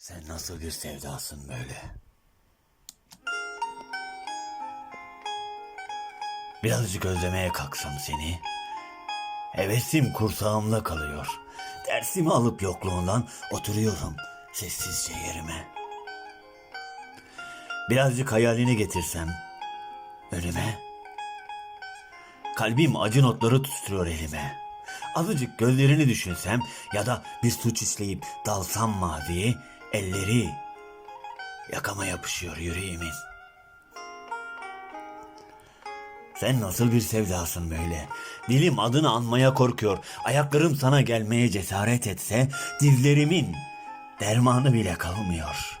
Sen nasıl bir sevdasın böyle? Birazcık özlemeye kalksam seni. Hevesim kursağımda kalıyor. Dersimi alıp yokluğundan oturuyorum sessizce yerime. Birazcık hayalini getirsem önüme. Kalbim acı notları tutturuyor elime. Azıcık gözlerini düşünsem ya da bir suç işleyip dalsam maviye elleri yakama yapışıyor yüreğimin. Sen nasıl bir sevdasın böyle? Dilim adını anmaya korkuyor. Ayaklarım sana gelmeye cesaret etse dizlerimin dermanı bile kalmıyor.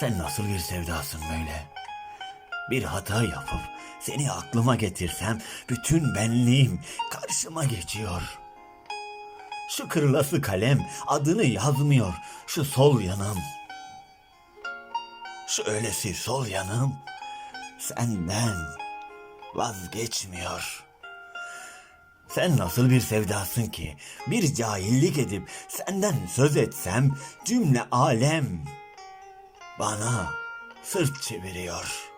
Sen nasıl bir sevdasın böyle? Bir hata yapıp seni aklıma getirsem bütün benliğim karşıma geçiyor. Şu kırılası kalem adını yazmıyor şu sol yanım. Şu öylesi sol yanım senden vazgeçmiyor. Sen nasıl bir sevdasın ki bir cahillik edip senden söz etsem cümle alem bana sırt çeviriyor.''